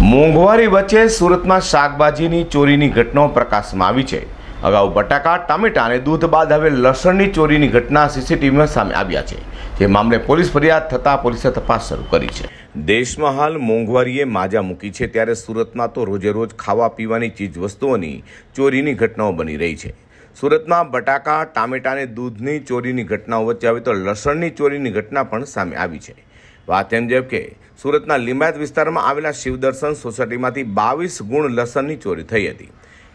મોંઘવારી વચ્ચે સુરતમાં શાકભાજીની ચોરીની ઘટનાઓ પ્રકાશમાં આવી છે. અગાઉ બટાકા, ટામેટા અને દૂધ બાદ હવે લસણની ચોરીની ઘટના સીસીટીવીમાં સામે આવ્યા છે. જે મામલે પોલીસ ફરિયાદ થતાં પોલીસે તપાસ શરૂ કરી છે. દેશમાં હાલ મોંઘવારીએ માજા મૂકી છે ત્યારે સુરતમાં તો રોજે રોજ ખાવા પીવાની ચીજ વસ્તુઓની ચોરીની ઘટનાઓ બની રહી છે. સુરતમાં બટાકા, ટામેટા અને દૂધની ચોરીની ઘટનાઓ વચ્ચે હવે તો લસણની ચોરીની ઘટના પણ સામે આવી છે. વાત એમ જેમ કે, સુરતના લિંબાયત વિસ્તારમાં આવેલા શિવદર્શન સોસાયટીમાંથી બાવીસ ગુણ લસણની ચોરી થઈ હતી.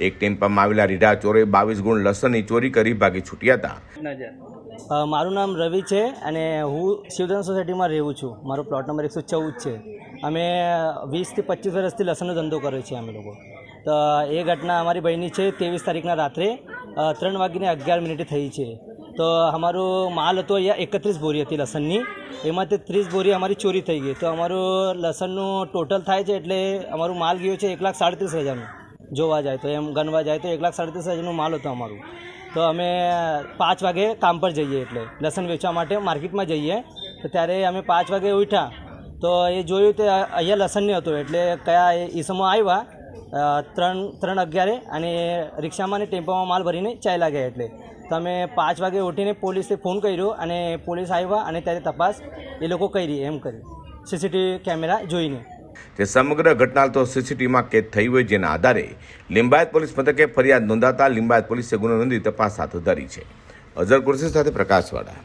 એક ટેમ્પામાં આવેલા રીઢા ચોરે બાવીસ ગુણ લસણની ચોરી કરી ભાગી છૂટ્યા હતા. મારું નામ રવિ છે અને હું શિવધન સોસાયટીમાં રહેવું છું. મારો પ્લોટ નંબર એકસો ચૌદ છે. અમે વીસથી પચીસ વર્ષથી લસણનો ધંધો કર્યો છે અમે લોકો. તો એ ઘટના અમારી બહેની છે. ત્રેવીસ તારીખના રાત્રે ત્રણ વાગીને અગિયાર મિનિટે થઈ છે. તો અમારો માલ હતો અહીંયા એકત્રીસ બોરી હતી લસણની. એમાંથી ત્રીસ બોરી અમારી ચોરી થઈ ગઈ. તો અમારું લસણનું ટોટલ થાય છે એટલે અમારું માલ ગયો છે એક લાખ સાડત્રીસ હજારનું. જોવા જાય તો, એમ ગણવા જાય તો એક લાખ સાડત્રીસ હજારનું માલ હતો અમારું. તો અમે પાંચ વાગે કામ પર જઈએ એટલે, લસણ વેચવા માટે માર્કેટમાં જઈએ. તો ત્યારે અમે પાંચ વાગે ઉઠ્યા. તો એ જોયું તે અહીંયા લસણ નહીં હતું એટલે કયા ઈસમો આવ્યા. ત્રણ ત્રણ અગિયારે અને રિક્ષામાં અને ટેમ્પોમાં માલ ભરીને ચાલ્યા ગયા એટલે. તમે પાંચ વાગે ઉઠીને પોલીસે ફોન કર્યો અને પોલીસ આવ્યા અને ત્યારે તપાસ એ લોકો કરી એમ કરી. સીસીટીવી કેમેરા જોઈને. તે સમગ્ર ઘટના તો સીસીટીવીમાં કેદ થઈ હોય જેના આધારે લિંબાયત પોલીસ મથકે ફરિયાદ નોંધાતા લિંબાયત પોલીસે ગુનો નોંધી તપાસ હાથ ધરી છે. અઝર કુરશી સાથે પ્રકાશવાળા.